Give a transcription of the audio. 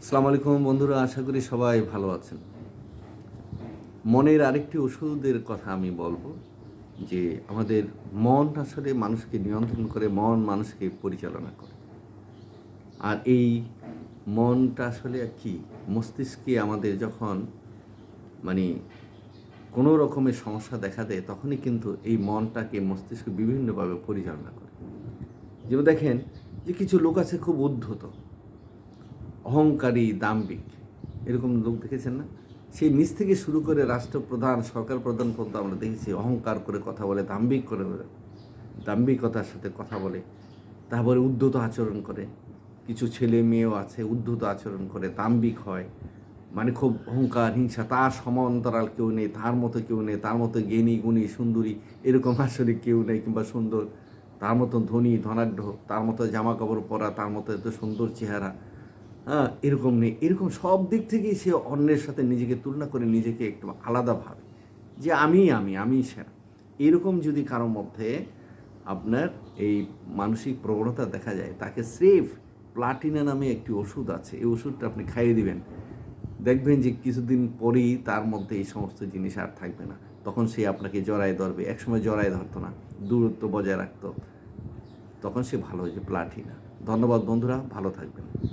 আসসালামু আলাইকুম বন্ধুরা, আশা করি সবাই ভালো আছেন। মনের আরেকটি ওষুধের কথা আমি বলব, যে আমাদের মন আসলে মানুষকে নিয়ন্ত্রণ করে, মন মানুষকে পরিচালনা করে। আর এই মনটা আসলে কি? মস্তিষ্কে আমাদের যখন মানে কোনো রকমের সমস্যা দেখা দেয়, তখনই কিন্তু এই মনটাকে মস্তিষ্ক বিভিন্নভাবে পরিচালনা করে। যেমন দেখেন যে কিছু লোক আছে খুব উদ্ধত। অহংকারী দাম্ভিক। এরকম লোক দেখেছেন না? সেই নিচ থেকে শুরু করে রাষ্ট্রপ্রধান, সরকার প্রধান পর্যন্ত আমরা দেখেছি অহংকার করে কথা বলে, দাম্ভিক করে বলে। দাম্ভিকতার সাথে কথা বলে, তারপরে উদ্ধত আচরণ করে। কিছু ছেলে মেয়েও আছে, উদ্ধত আচরণ করে, দাম্ভিক হয়। মানে খুব অহংকার, হিংসা, তার সমান্তরাল কেউ নেই, তার মতো কেউ নেই, তার মতো জ্ঞানী, গুণী, সুন্দরী, এরকম আসলে কেউ নেই কিংবা সুন্দর। তার মতো ধনী, ধনাঢ্য, তার মতো জামা কাপড় পরা, তার মতো এত সুন্দর চেহারা। হ্যাঁ এরকম নেই। এরকম সব দিক থেকেই সে অন্যের সাথে নিজেকে তুলনা করে নিজেকে একটু আলাদা ভাবে। যে আমি আমি আমি সেরা। এরকম যদি কারোর মধ্যে আপনার এই মানসিক প্রবণতা দেখা যায়, তাকে স্রেফ প্লাটিনা নামে একটি ওষুধ আছে, এই ওষুধটা আপনি খাইয়ে দিবেন। দেখবেন যে কিছুদিন পরেই তার মধ্যে এই সমস্ত জিনিস আর থাকবে না। তখন সে আপনাকে জড়ায় ধরবে। একসময় জড়ায় ধরতো না, দূরত্ব বজায় রাখতো। তখন সে ভালো হয়েছে প্লাটিনা ধন্যবাদ বন্ধুরা, ভালো থাকবেন।